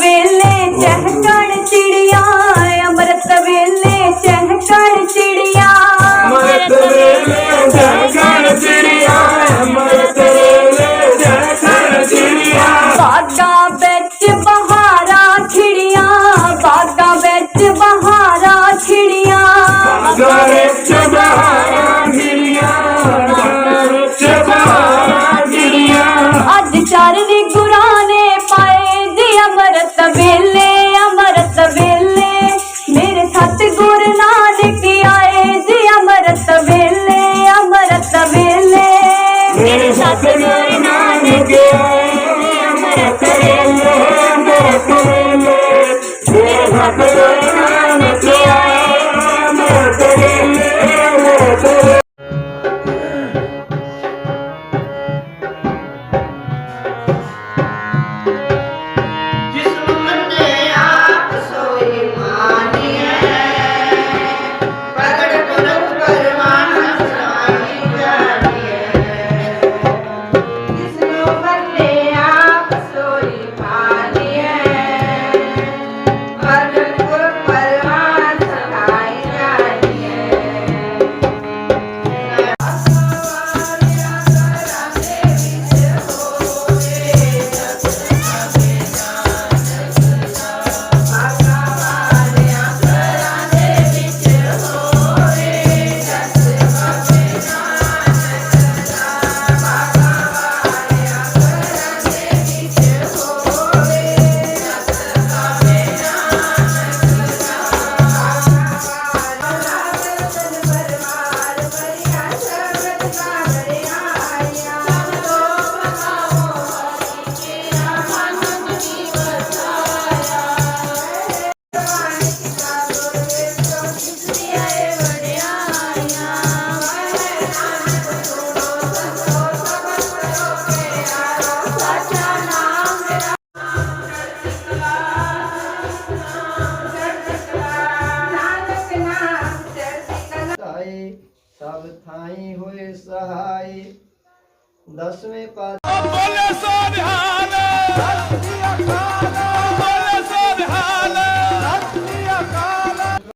वेले चहकण चिड़िया अमृत वेले चहकण चिड़िया। अमृत वेले चहकण चिड़िया अमृत वेले चहकण चिड़िया। बागा बेच बहारा खिड़िया बागा बेच बहारा खिड़िया बागा बेच सतगुर गुरु नानक आए जी, अमृत वेले अमृत वेले मेरे साथ गुरु नानक आए, अमृत वेले अमृत वेले मेरे सब थाई हुए सहाय दसवें पद